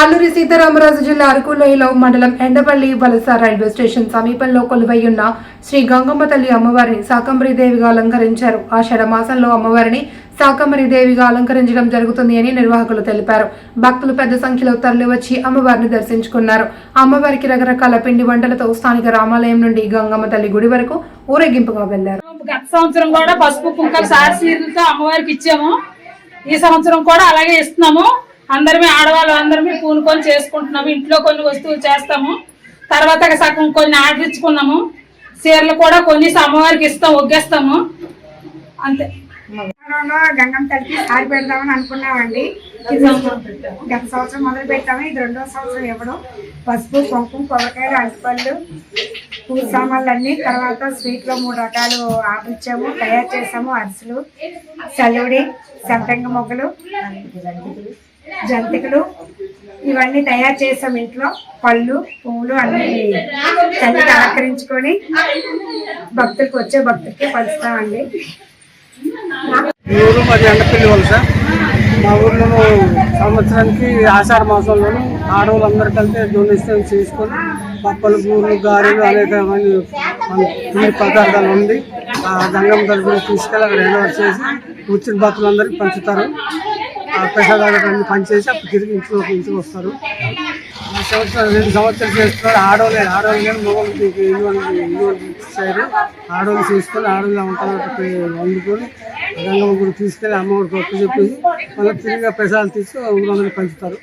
అల్లూరి సీతారామరాజు జిల్లా అరకులోయలో మండలం ఎండపల్లి వలస రైల్వే స్టేషన్ సమీపంలో కొలువైయున్న శ్రీ గంగమ్మ తల్లి అమ్మవారిని శాకంబరి దేవిగా అలంకరించారు. ఆషాఢ మాసంలో అమ్మవారిని శాకంబరి దేవిగా అలంకరించడం జరుగుతుంది అని నిర్వాహకులు తెలిపారు. భక్తులు పెద్ద సంఖ్యలో తరలివచ్చి అమ్మవారిని దర్శించుకున్నారు. అమ్మవారికి రకరకాల పిండి వంటలతో స్థానిక రామాలయం నుండి గంగమ్మ తల్లి గుడి వరకు ఊరేగింపుగా వెళ్ళారు గత సంవత్సరం కూడా పసుపు కుంకాలు సారసీరులతో అమ్మవారికి ఇచ్చాము. ఈ సంవత్సరం కూడా అలాగే ఇస్తున్నాము. అందరమే ఆడవాళ్ళు అందరమే పూనుకొని చేసుకుంటున్నాము. ఇంట్లో కొన్ని వస్తువులు చేస్తాము. తర్వాత సగం కొన్ని ఆర్డర్ ఇచ్చుకున్నాము. చీరలు కూడా కొన్ని అమ్మవారికి ఇస్తాం ఒగ్గేస్తాము. అంతే. గంగం తల్లి తల్లికి సారి పెడదామని అనుకున్నామండి. గత సంవత్సరం మొదలు పెట్టాము. ఇది రెండో సంవత్సరం ఇవ్వడం. పసుపు కుంకుమ కొబ్బరికాయలు అరటిపళ్ళు పూజ సామాన్లు అన్ని తర్వాత స్వీట్లో మూడు రకాలు ఆర్డర్ ఇచ్చాము తయారు చేసాము అరిసెలు చల్లుడి సంపంగ మొగ్గలు. జంతికలు ఇవన్నీ తయారు చేసాం ఇంట్లో. పళ్ళు పువ్వులు అన్ని తల్లికి అలంకరించుకొని భక్తులకు వచ్చే భక్తులకి పంచుతామండి. ఊరు మరి ఎండపల్లి మా ఊర్లో సంవత్సరానికి ఆషాఢ మాసంలోనూ ఆడవాళ్ళందరూ కలిసి డొనేషన్ చేసుకొని పప్పలు పూలు గారెలు అనేకమైన మన పదార్థాలు ఉంది ఆ గంగమ్మ తరపున తీసుకెళ్ళి అక్కడ ఏర్పాటు చేసి వచ్చిన భక్తులందరికీ పంచుతారు. ప్రసాదాలు అన్ని పనిచేసి అప్పుడు తిరిగి ఇంట్లోకి ఇంటికి వస్తారు. సంవత్సరం రెండు సంవత్సరాలు చేస్తున్నారు. ఆడవాళ్ళు ఆడవాళ్ళు కానీ మగవాళ్ళు ఇటువంటి సైడ్. ఆడవాళ్ళు చేసుకొని ఆడవాళ్ళు ఉంటారు వండుకొని గంగమ్మ గుడి తీసుకెళ్ళి అమ్మ ఒప్పు చెప్పేసి మళ్ళీ తిరిగి ప్రసాదాలు తీసి ఊరందరికీ పంచుతారు.